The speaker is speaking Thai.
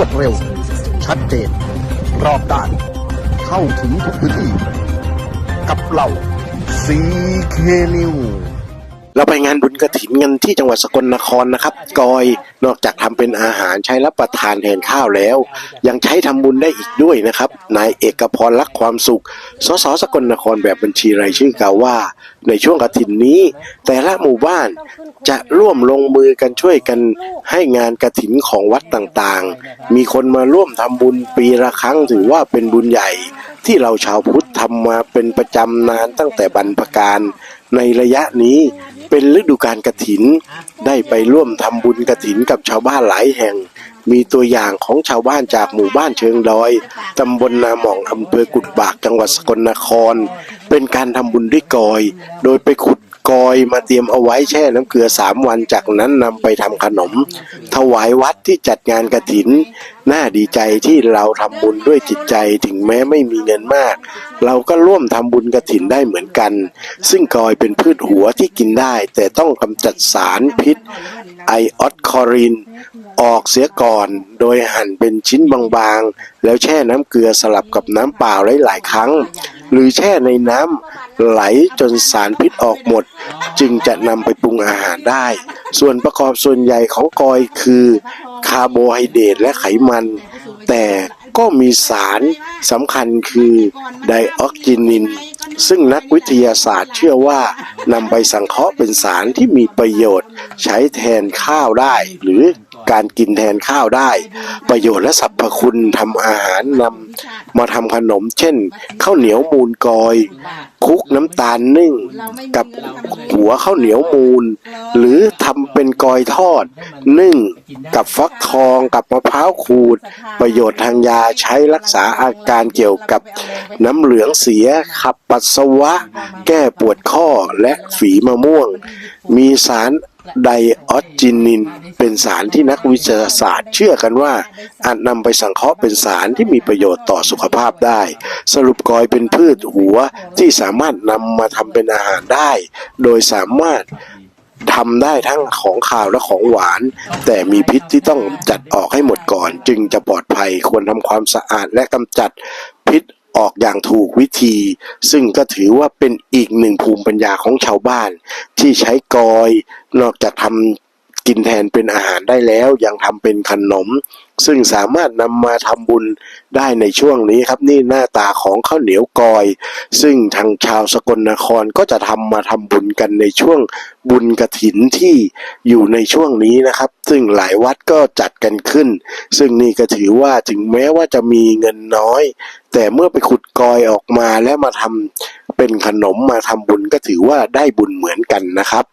วดเร็ว ชัดเจน รอบด้าน เข้าถึงทุกพื้นที่ กับเราซีเคนิว เราไปงานบุญกระถินกันที่จังหวัดสกลนครนะครับกอยนอกจากทำเป็นอาหารใช้รับประทานแทนข้าวแล้ว ยังใช้ทำบุญได้อีกด้วยนะครับนายเอกพรรักความสุขสสสกลนครแบบบัญชีรายชื่อกล่าวว่า ในช่วงกระถินนี้ แต่ละหมู่บ้านจะร่วมลงมือกันช่วยกันให้งานกระถินของวัดต่างๆ มีคนมาร่วมทำบุญปีละครั้งถือว่าเป็นบุญใหญ่ ที่เราชาวพุทธทำมาเป็นประจำนานตั้งแต่บรรพการในระยะนี้เป็นฤดูการกระถิน ได้ไปร่วมทำบุญกระถินกับชาวบ้านหลายแห่ง มีตัวอย่างของชาวบ้านจากหมู่บ้านเชิงดอยตำบลนาหม่องอำเภอกุดบากจังหวัดสกลนคร เป็นการทำบุญด้วยกอย โดยไปขุด กอยมาเตรียมเอาไว้แช่น้ำเกลือสามวันจากนั้นนำไปทำขนม ถวายวัดที่จัดงานกระถิน น่าดีใจที่เราทำบุญด้วยจิตใจถึงแม้ไม่มีเงินมาก เราก็ร่วมทำบุญกระถินได้เหมือนกัน ซึ่งกอยเป็นพืชหัวที่กินได้ แต่ต้องกำจัดสารพิษไอออดคอริน ออกเสียก่อน โดยหั่นเป็นชิ้นบางๆ แล้วแช่น้ำเกลือสลับกับน้ำเปล่าหลายๆครั้ง หรือแช่ในน้ำไหลจนสารพิษออกหมด จึงจะนำไปปรุงอาหารได้ ส่วนประกอบส่วนใหญ่ของกอยคือคาร์โบไฮเดรตและไขมัน แต่ก็มีสารสำคัญคือไดออกจินิน ซึ่งนักวิทยาศาสตร์เชื่อว่านำไปสังเคราะห์เป็นสารที่มีประโยชน์ ใช้แทนข้าวได้หรือ การกินแทนข้าวได้ ประโยชน์และสรรพคุณทำอาหารนำมาทำขนม เช่นข้าวเหนียวมูลกอย คุกน้ำตาลนึ่ง กับหัวข้าวเหนียวมูล หรือทำเป็นกอยทอด นึ่ง กับฟักทองกับมะพร้าวขูด ประโยชน์ทางยาใช้รักษาอาการเกี่ยวกับน้ำเหลืองเสียขับปัสสาวะ แก้ปวดข้อและฝีมะม่วง มีสาร ไดออจินิน เป็นสารที่นักวิทยาศาสตร์ เชื่อกันว่า อาจนำไปสังเคราะห์เป็นสารที่มีประโยชน์ต่อสุขภาพได้ สรุปกอยเป็นพืชหัวที่สามารถนำมาทำเป็นอาหารได้ โดยสามารถทำได้ทั้งของข่าวและของหวาน แต่มีพิษที่ต้องจัดออกให้หมดก่อน จึงจะปลอดภัยควรทำความสะอาดและกำจัดพิษ ออกอย่างถูกวิธี ซึ่งก็ถือว่าเป็นอีกหนึ่งภูมิปัญญาของชาวบ้าน ที่ใช้กอย นอกจากทำ กินแทนเป็นอาหารได้แล้วยังทำเป็นขนม ซึ่งสามารถนำมาทำบุญได้ในช่วงนี้ครับนี่หน้าตาของข้าวเหนียวกอย ซึ่งทางชาวสกลนครก็จะทำมาทำบุญกันในช่วงบุญกระถินที่อยู่ในช่วงนี้นะครับ ซึ่งหลายวัดก็จัดกันขึ้น ซึ่งนี่ก็ถือว่าถึงแม้ว่าจะมีเงินน้อย แต่เมื่อไปขุดกอยออกมาแล้วมาทำเป็นขนมมาทำบุญก็ถือว่าได้บุญเหมือนกันนะครับ